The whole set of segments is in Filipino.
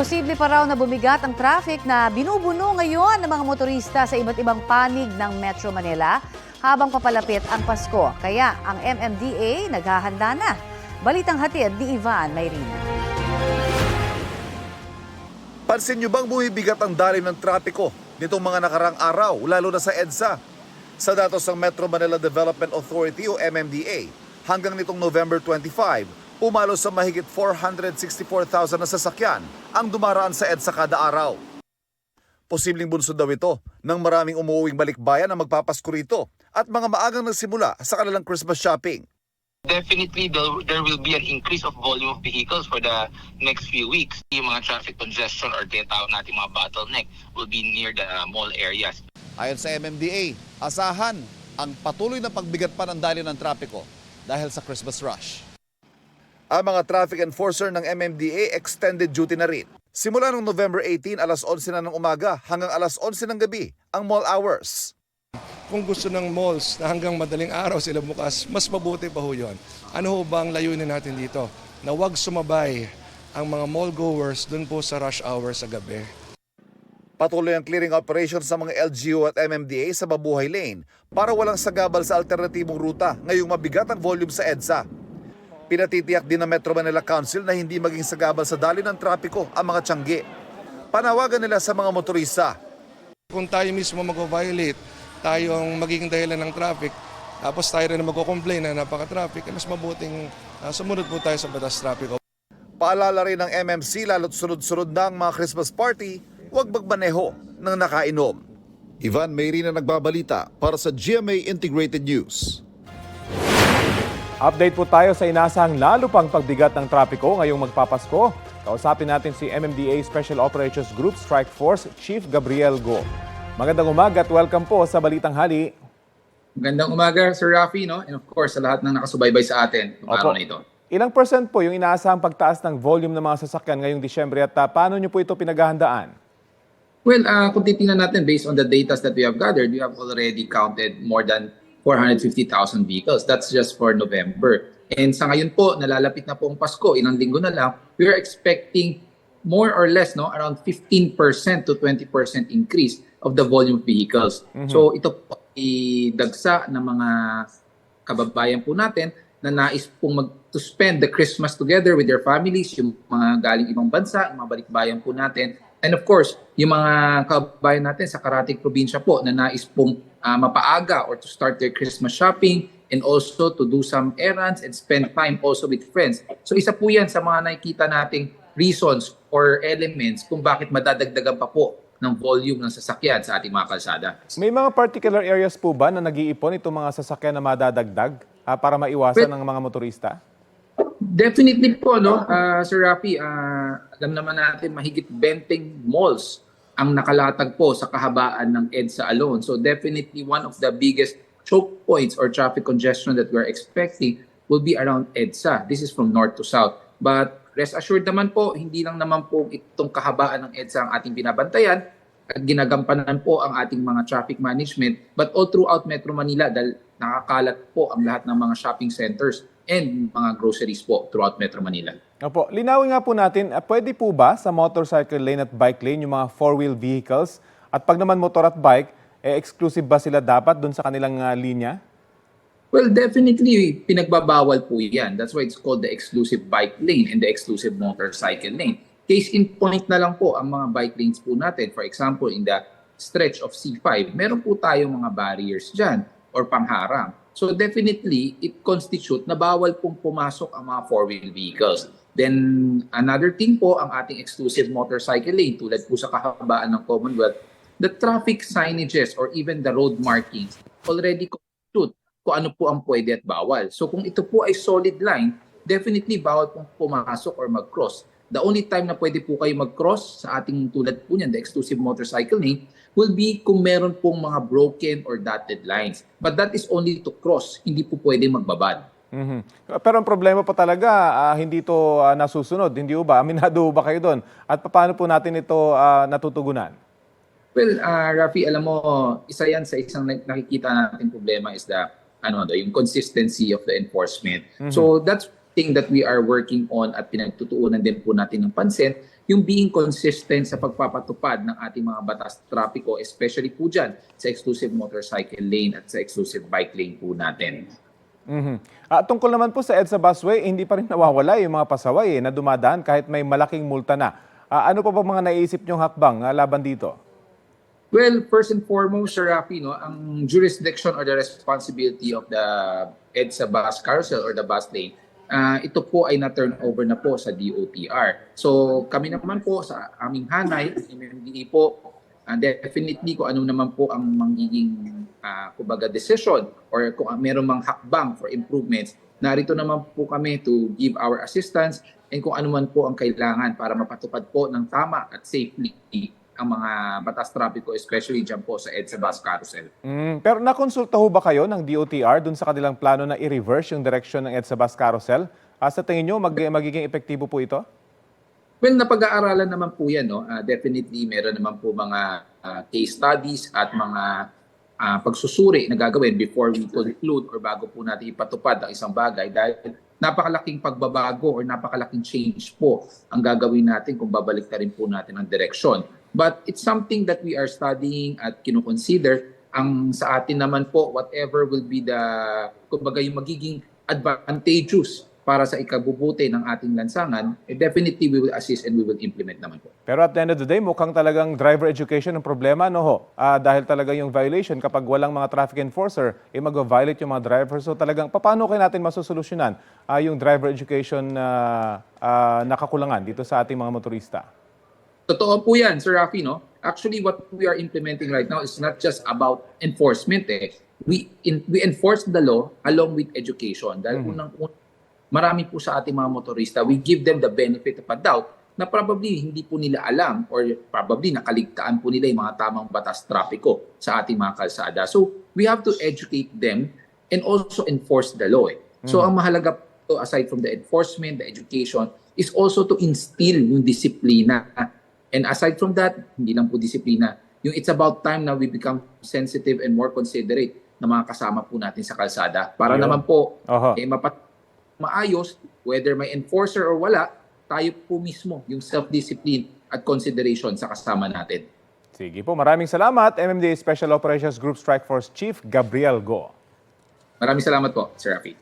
Posible pa raw na bumigat ang traffic na binubuno ngayon ng mga motorista sa iba't ibang panig ng Metro Manila habang papalapit ang Pasko. Kaya ang MMDA naghahanda na. Balitang hatid ni Ivan Mayrina. Pansin nyo bang bumibigat ang daloy ng trapiko nitong mga nakarang araw, lalo na sa EDSA? Sa datos ng Metro Manila Development Authority o MMDA, hanggang nitong November 25, umalo sa mahigit 464,000 na sasakyan ang dumaraan sa EDSA kada araw. Posibleng bunsod daw ito ng maraming umuuwing balikbayan na magpapasko rito at mga maagang nagsimula sa kanilang Christmas shopping. Definitely, there, will be an increase of volume of vehicles for the next few weeks. Yung mga traffic congestion or tinatawag natin mga bottleneck will be near the mall areas. Ayon sa MMDA, asahan ang patuloy na pagbigat pa ng daloy ng trapiko dahil sa Christmas rush. Ang mga traffic enforcer ng MMDA extended duty na rin. Simula noong November 18, alas 11 na ng umaga hanggang alas 11 ng gabi ang mall hours. Kung gusto ng malls na hanggang madaling araw sila bukas, mas mabuti pa ho yun. Ano ho ba ang layunin natin dito? Na wag sumabay ang mga mall goers dun po sa rush hour sa gabi. Patuloy ang clearing operations sa mga LGU at MMDA sa Babuhay Lane para walang sagabal sa alternatibong ruta ngayong mabigat ang volume sa EDSA. Pinatitiyak din ng Metro Manila Council na hindi maging sagabal sa daloy ng trapiko ang mga tiyanggi. Panawagan nila sa mga motorista Kung tayo mismo mag-violate, tayo ang magiging dahilan ng traffic, tapos tayo rin magko-complain na napaka-traffic, eh, mas mabuting ah, sumunod po tayo sa batas traffic. Paalala rin ng MMC lalo't sunod-sunod na ang mga Christmas party, huwag magmaneho ng nakainom. Ivan Mayrina nagbabalita para sa GMA Integrated News. Update po tayo sa inasahang lalo pang pagbigat ng trapiko ngayong magpapasko. Kausapin natin si MMDA Special Operations Group Strike Force Chief Gabriel Go. Magandang umaga at welcome po sa Balitang Hali. Magandang umaga, Sir Rafi, no? And of course, sa lahat ng nakasubaybay sa atin ng araw na ito. Ilang percent po yung inaasahang pagtaas ng volume ng mga sasakyan ngayong Disyembre at ah, paano nyo po ito pinaghahandaan? Well, uh, kung titingnan natin based on the data that we have gathered, we have already counted more than 450,000 vehicles. That's just for November. And sa ngayon po, nalalapit na po ang Pasko, ilang linggo na lang, we are expecting more or less no around 15% to 20% increase of the volume of vehicles. So ito po ay dagsa ng mga kababayan po natin na nais pong mag to spend the Christmas together with their families, yung mga galing ibang bansa, yung mga balikbayan po natin. And of course, yung mga kababayan natin sa Karatig probinsya po na nais pong ah, mapaaga or to start their Christmas shopping and also to do some errands and spend time also with friends. So isa po yan sa mga nakikita nating reasons or elements kung bakit madadagdagan pa po ng volume ng sasakyan sa ating mga kalsada. May mga particular areas po ba na nag-iipon itong mga sasakyan na madadagdag ah, para maiwasan Well- ng mga motorista? Definitely po, no, ah, Sir Rafi, ah, alam naman natin mahigit 20 malls ang nakalatag po sa kahabaan ng EDSA alone. So definitely one of the biggest choke points or traffic congestion that we're expecting will be around EDSA. This is from north to south. But rest assured naman po, hindi lang naman po itong kahabaan ng EDSA ang ating binabantayan at ginagampanan po ang ating mga traffic management but all throughout Metro Manila dahil nakakalat po ang lahat ng mga shopping centers and mga groceries po throughout Metro Manila. Opo, linawin nga po natin, ah, pwede po ba sa motorcycle lane at bike lane yung mga four-wheel vehicles? At pag naman motor at bike, eh, exclusive ba sila dapat dun sa kanilang ah, linya? Well, definitely pinagbabawal po yan. That's why it's called the exclusive bike lane and the exclusive motorcycle lane. Case in point na lang po ang mga bike lanes po natin. For example, in the stretch of C5, meron po tayong mga barriers dyan or pangharang. So definitely, it constitute na bawal pong pumasok ang mga four-wheel vehicles. Then another thing po, ang ating exclusive motorcycle lane, tulad po sa kahabaan ng Commonwealth, the traffic signages or even the road markings already constitute kung ano po ang pwede at bawal. So kung ito po ay solid line, definitely bawal pong pumasok or mag-cross. The only time na pwede po kayo mag-cross sa ating tulad po niyan, the exclusive motorcycle lane, will be kung meron pong mga broken or dotted lines. But that is only to cross, hindi po pwede magbabad. Mhm. Pero ang problema pa talaga, ah, hindi ito ah, nasusunod, hindi ba? Aminado ba kayo doon? At paano po natin ito ah, natutugunan? Well, uh, Rafi, alam mo, isa yan sa isang nak- nakikita natin problema is the ano do, yung consistency of the enforcement. So that's thing that we are working on at pinagtutuunan din po natin ng pansin yung being consistent sa pagpapatupad ng ating mga batas trapiko, especially po dyan sa exclusive motorcycle lane at sa exclusive bike lane po natin. Mhm. Ah, tungkol naman po sa EDSA busway, hindi pa rin nawawala yung mga pasaway eh, na dumadaan kahit may malaking multa na. Ah, ano pa ba mga naisip nyong hakbang ah, laban dito? Well, first and foremost, Sir Rafi, no, ang jurisdiction or the responsibility of the EDSA bus carousel or the bus lane, ah, ito po ay na-turn over na po sa DOTR. So kami naman po sa aming hanay, MMDA po, ah, definitely kung ano naman po ang magiging uh, kumbaga decision or kung meron mang hakbang for improvements, narito naman po kami to give our assistance and kung ano man po ang kailangan para mapatupad po ng tama at safely ang mga batas trapiko, especially dyan po sa EDSA Bus Carousel. Mm, pero nakonsulta ho ba kayo ng DOTR dun sa kanilang plano na i-reverse yung direction ng EDSA bus carousel? Ah, sa tingin nyo, mag- magiging epektibo po ito? Well, napag-aaralan naman po yan. No? Ah, definitely, meron naman po mga ah, case studies at mga ah, pagsusuri na gagawin before we conclude or bago po natin ipatupad ang isang bagay dahil napakalaking pagbabago or napakalaking change po ang gagawin natin kung babalik na rin po natin ang direksyon. But it's something that we are studying at kinukonsider. Ang sa atin naman po, whatever will be the, kumbaga yung magiging advantageous para sa ikabubuti ng ating lansangan, eh definitely we will assist and we will implement naman po. Pero at the end of the day, mukhang talagang driver education ang problema, no ho? Ah, dahil talaga yung violation, kapag walang mga traffic enforcer, eh mag-violate yung mga driver. So talagang, paano kaya natin masusolusyonan ah, yung driver education na ah, nakakulangan dito sa ating mga motorista? Totoo po yan, Sir Rafi, no? Actually, what we are implementing right now is not just about enforcement eh. We, in, we enforce the law along with education. Dahil unang marami po sa ating mga motorista, we give them the benefit of a doubt na probably hindi po nila alam or probably nakaligtaan po nila yung mga tamang batas trapiko sa ating mga kalsada. So, we have to educate them and also enforce the law. Eh. So, ang mahalaga po, aside from the enforcement, the education, is also to instill yung disiplina. And aside from that, hindi lang po disiplina, yung it's about time na we become sensitive and more considerate na mga kasama po natin sa kalsada. Para Yun. naman po, Oho. eh, mapat maayos, whether may enforcer or wala, tayo po mismo yung self-discipline at consideration sa kasama natin. Sige po, maraming salamat. MMDA Special Operations Group Strike Force Chief Gabriel Go. Maraming salamat po, Sir Rafi.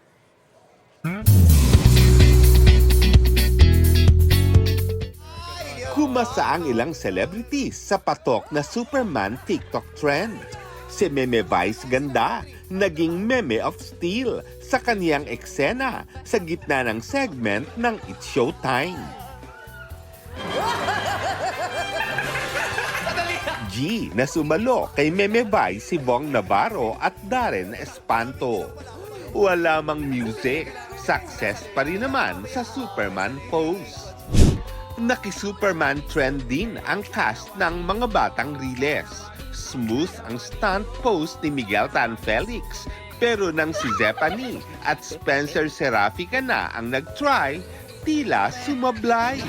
Kumasa ang ilang celebrities sa patok na Superman TikTok trend. Si Meme Vice Ganda, naging meme of steel sa kaniyang eksena sa gitna ng segment ng It's Showtime. G na sumalo kay Meme Vice si Bong Navarro at Darren Espanto. Wala mang music, success pa rin naman sa Superman pose. Naki-Superman trend din ang cast ng mga batang riles. Smooth ang stunt pose ni Miguel Tan Felix. Pero nang si Zephanie at Spencer Serafica na ang nag-try, tila sumablay.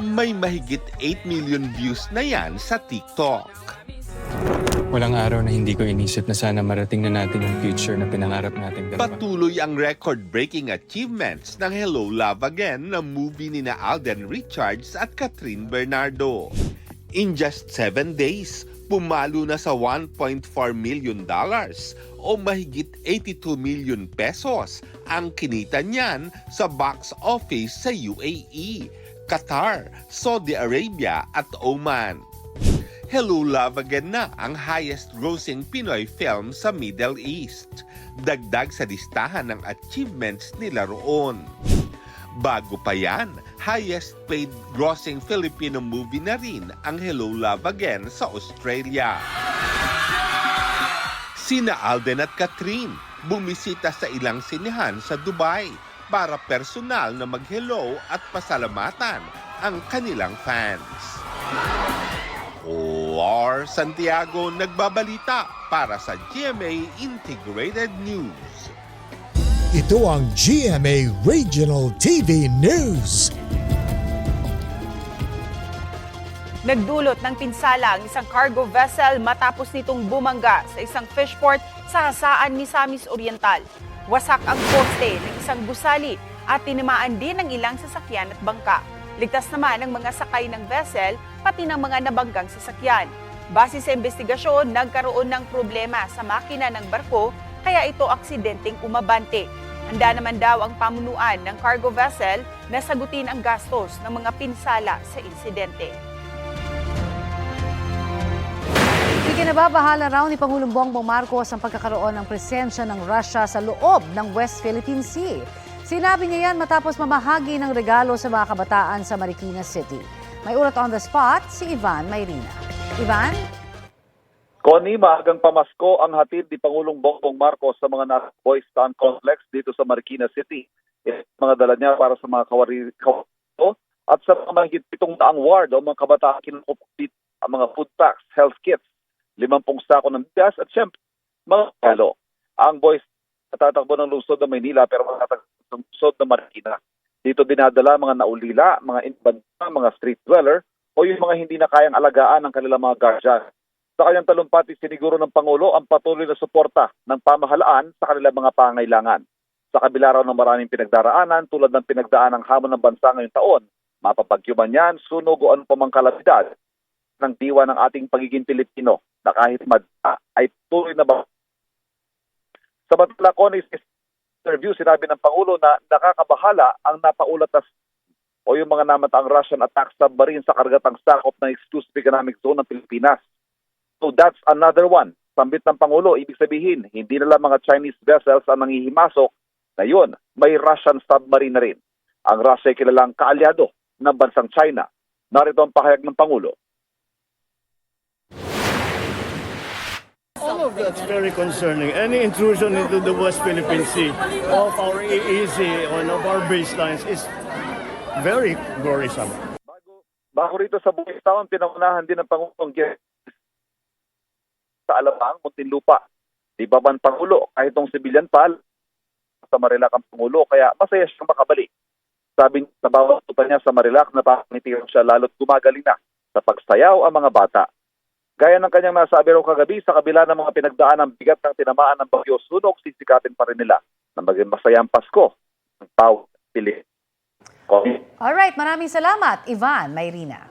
May mahigit 8 million views na yan sa TikTok. Walang araw na hindi ko inisip na sana marating na natin yung future na pinangarap natin dalawa. Patuloy ang record-breaking achievements ng Hello Love Again na movie ni na Alden Richards at Catherine Bernardo. In just 7 days, pumalo na sa 1.4 million dollars o mahigit 82 million pesos ang kinita niyan sa box office sa UAE, Qatar, Saudi Arabia at Oman. Hello Love Again na ang highest grossing Pinoy film sa Middle East. Dagdag sa listahan ng achievements nila roon. Bago pa yan, highest paid grossing Filipino movie na rin ang Hello Love Again sa Australia. Sina Alden at Catherine bumisita sa ilang sinehan sa Dubai para personal na mag-hello at pasalamatan ang kanilang fans. Santiago nagbabalita para sa GMA Integrated News. Ito ang GMA Regional TV News. Nagdulot ng pinsala ang isang cargo vessel matapos nitong bumangga sa isang fishport sa Hasaan, Misamis Oriental. Wasak ang poste ng isang gusali at tinamaan din ng ilang sasakyan at bangka. Ligtas naman ang mga sakay ng vessel pati ng mga nabanggang sasakyan. Base sa investigasyon, nagkaroon ng problema sa makina ng barko kaya ito aksidenteng umabante. Handa naman daw ang pamunuan ng cargo vessel na sagutin ang gastos ng mga pinsala sa insidente. Ikinababahala raw ni Pangulong Bongbong Marcos ang pagkakaroon ng presensya ng Russia sa loob ng West Philippine Sea. Sinabi niya yan matapos mamahagi ng regalo sa mga kabataan sa Marikina City. May ulat on the spot si Ivan Mayrina. Ivan? Connie, maagang pamasko ang hatid ni Pangulong Bongbong Marcos sa mga nasa Boys Town Complex dito sa Marikina City. Ito mga dala niya para sa mga kawari kawato at sa mga mahigit pitong daang ward o mga kabataan kinukupit ang mga food packs, health kits, limampung sako ng bigas at syempre mga kalo. Ang Boys natatakbo ng lungsod ng Maynila pero matatakbo ng lungsod ng Marikina. Dito dinadala mga naulila, mga inbanta, mga street dweller o yung mga hindi na kayang alagaan ng kanilang mga guardian. Sa kanyang talumpati, siniguro ng Pangulo ang patuloy na suporta ng pamahalaan sa kanilang mga pangailangan. Sa kabila raw ng maraming pinagdaraanan tulad ng pinagdaan ng hamon ng bansa ngayong taon, mapapagyuman yan, sunog o ano pa mang kalamidad ng diwa ng ating pagiging Pilipino na kahit madya ay tuloy na ba. Sa interview, sinabi ng Pangulo na nakakabahala ang napaulat na o yung mga namataang Russian attack submarine sa kargatang sakop ng exclusive economic zone ng Pilipinas. So that's another one. Sambit ng Pangulo, ibig sabihin, hindi na lang mga Chinese vessels ang nangihimasok. Ngayon, may Russian submarine na rin. Ang Russia ay kilalang kaalyado ng bansang China. Narito ang pahayag ng Pangulo. All of that's very concerning. Any intrusion into the West Philippine Sea of our EEZ on of our baselines is very worrisome. Bago, bago rito sa Boys Town, pinangunahan din ng Pangulong sa Alabang, Muntinlupa. Di ba man Pangulo, kahit tong civilian pa, sa Marilac ang Pangulo, kaya masaya siyang makabalik. Sabi sa bawat tuta niya sa Marilac, napangitiran siya lalo't gumagaling na sa pagsayaw ang mga bata. Gaya ng kanyang nasabi raw kagabi, sa kabila ng mga pinagdaan ng bigat ng tinamaan ng bagyo sunog, sisikapin pa rin nila na maging masayang Pasko ng Pau, Pili. Alright, maraming salamat, Ivan Mayrina.